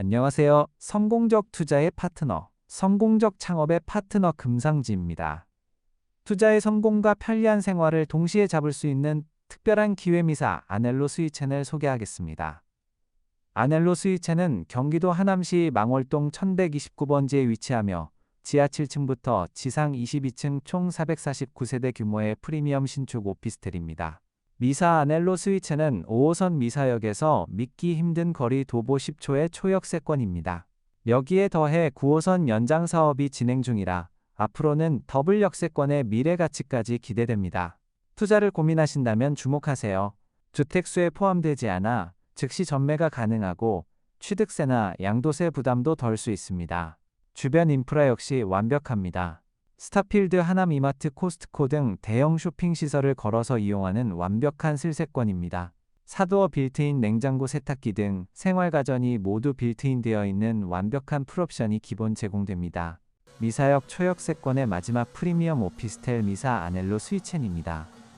안녕하세요. 성공적 투자의 파트너, 성공적 창업의 파트너 금상지입니다. 투자의 성공과 편리한 생활을 동시에 잡을 수 있는 특별한 기회미사 아넬로 스위첸을 소개하겠습니다. 아넬로 스위첸은 경기도 하남시 망월동 1129번지에 위치하며 지하 7층부터 지상 22층 총 449세대 규모의 프리미엄 신축 오피스텔입니다. 미사 아넬로 스위첸은 5호선 미사역에서 믿기 힘든 거리 도보 10초의 초역세권입니다. 여기에 더해 9호선 연장 사업이 진행 중이라 앞으로는 더블 역세권의 미래 가치까지 기대됩니다. 투자를 고민하신다면 주목하세요. 주택수에 포함되지 않아 즉시 전매가 가능하고 취득세나 양도세 부담도 덜 수 있습니다. 주변 인프라 역시 완벽합니다. 스타필드 하남 이마트 코스트코 등 대형 쇼핑 시설을 걸어서 이용하는 완벽한 슬세권입니다. 사도어 빌트인 냉장고 세탁기 등 생활가전이 모두 빌트인 되어 있는 완벽한 풀옵션이 기본 제공됩니다. 미사역 초역세권의 마지막 프리미엄 오피스텔 미사 아넬로 스위첸입니다.